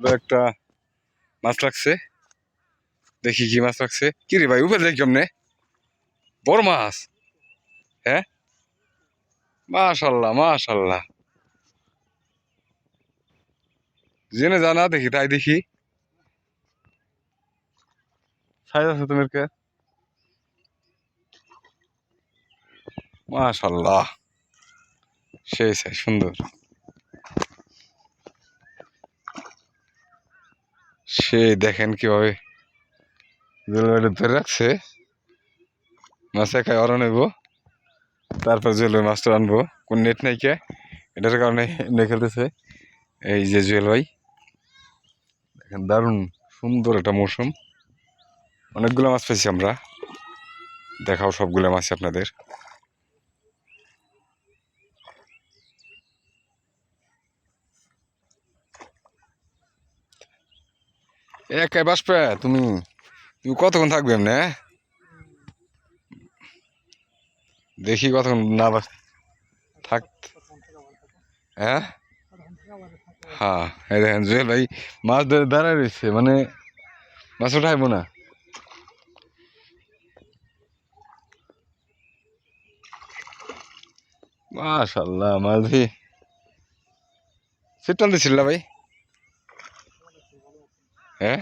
একটা মাছ লাগছে। দেখি কি মাছ লাগছে। কি রে ভাই, উপরে দেখি কেমনে। বড় মাছ। হ্যাঁ? মাশাল্লাহ মাশাল্লাহ। জেনে জানা দেখি, তাই দেখি। সাইজ আছে তোমার কে মাশাল্লাহ। সেই সেই সুন্দর। সে দেখেন কীভাবে জলবায়ু ধরে রাখছে। মাছ একাই অরণ হইব তারপর জলবায়ু মাছটা আনব। কোন নেট নাই কে। এটার কারণে এমনি খেলতেছে। এই যে জুয়েল ভাই। দেখেন দারুণ সুন্দর একটা মৌসুম। অনেকগুলো মাছ পেয়েছি আমরা। দেখাও সবগুলো মাছ আপনাদের। একাই বাসপে তুমি তুমি কতক্ষণ থাকবে এমনি? দেখি কতক্ষণ না বাস থাক হ্যাঁ হ্যাঁ দেখেন, জুয়েল ভাই মাছ ধরে দাঁড়ায় রয়েছে মানে মাছ উঠাইবো না। মাশাল্লাহ ধরি সিটন দিছিল ভাই? হ্যাঁ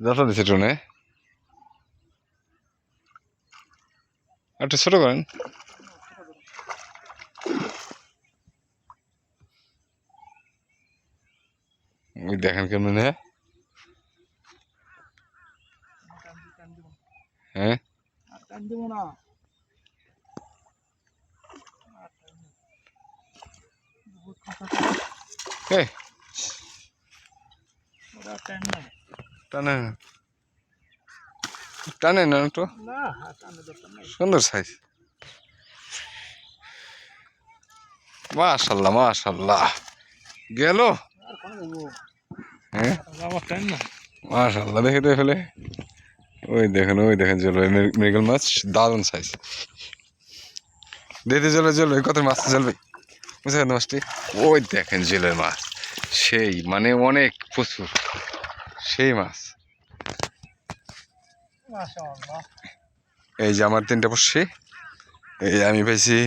যত দিছে টনে একটু ছোট করেন। ওই দেখেন কেমন হ্যাঁ হ্যাঁ এই টানে টানে না। একটু সুন্দর সাইজ মাশাল্লাহ মাশাল্লাহ। গেল? হ্যাঁ? মাশাল্লাহ দেখে দেখে ফেলে। ওই দেখেন ওই দেখেন জলবাই মৃগেল মাছ দারুণ সাইজ দিতে জলে জলবাই কত মাছ জলবাই বুঝলেন মাছটি? ওই দেখেন জেলের মাছ। সেই মানে অনেক প্রচুর। সেই মাছ। এই যে আমার তিনটা পড়ছে এই আমি পাইছি।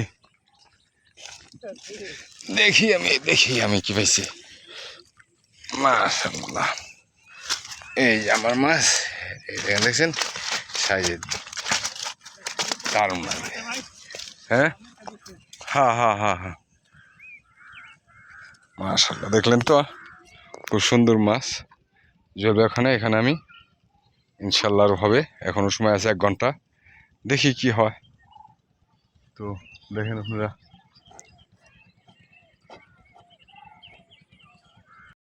দেখি আমি দেখি আমি কি পাইছি। মাশাল্লাহ এই যে আমার মাছ। এই দেখেন দেখছেন সাইজের দারুণ লাগে। হ্যাঁ? হ্যাঁ হ্যাঁ হ্যাঁ হ্যাঁ মাশাল্লাহ দেখলেন তো? খুব সুন্দর মাছ। জ্বলবে এখানে এখানে আমি। ইনশাল্লাহ হবে। এখনও সময় আছে এক ঘণ্টা। দেখি কি হয়। তো দেখেন আপনারা।